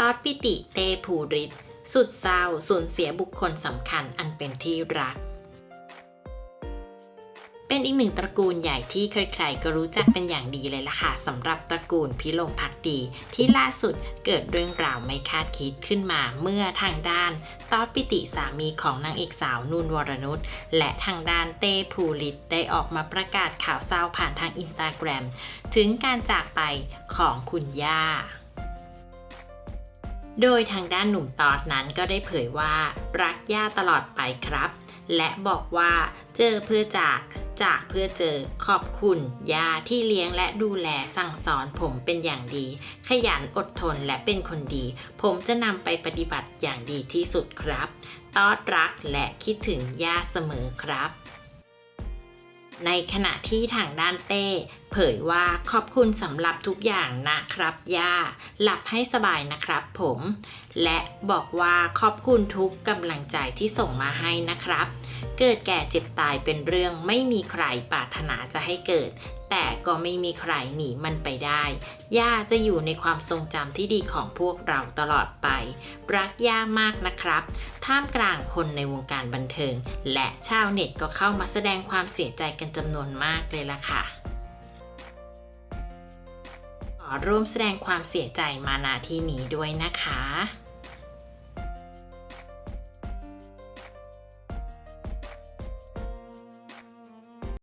ตอดปิติเตภูริศสุดเศร้าสูญเสียบุคคลสำคัญอันเป็นที่รัก เป็นอีกหนึ่งตระกูลใหญ่ที่ใครๆก็รู้จักเป็นอย่างดีเลยล่ะค่ะสำหรับตระกูลพิโลมพักดี ที่ล่าสุดเกิดเรื่องราวไม่คาดคิดขึ้นมาเมื่อทางด้านตอดปิติสามีของนางเอกสาวนุ่นวรนุชและทางด้านเต้ภูริศได้ออกมาประกาศข่าวเศร้าผ่านทางอินสตาแกรมถึงการจากไปของคุณย่า โดยทางด้านหนุ่มตอดนั้นก็ได้เผยว่ารักย่าตลอดไปครับ และบอกว่าเจอเพื่อจากจากเพื่อเจอขอบคุณย่าที่เลี้ยงและดูแลสั่งสอนผมเป็นอย่างดี ขยันอดทนและเป็นคนดี ผมจะนำไปปฏิบัติอย่างดีที่สุดครับตอดรักและคิดถึงย่าเสมอครับ ในขณะที่ทางด้านเต้ ผยว่าขอบคุณสำหรับทุกอย่างนะครับย่า หลับให้สบายนะครับผม และบอกว่าขอบคุณทุกกำลังใจที่ส่งมาให้นะครับ เกิดแก่เจ็บตายเป็นเรื่องไม่มีใครปรารถนาจะให้เกิด แต่ก็ไม่มีใครหนีมันไปได้ ย่าจะอยู่ในความทรงจำที่ดีของพวกเราตลอดไป รักย่ามากนะครับ ท่ามกลางคนในวงการบันเทิง และชาวเน็ตก็เข้ามาแสดงความเสียใจกันจำนวนมากเลยล่ะค่ะ ร่วมแสดงความเสียใจมาณที่นี้ด้วยนะคะ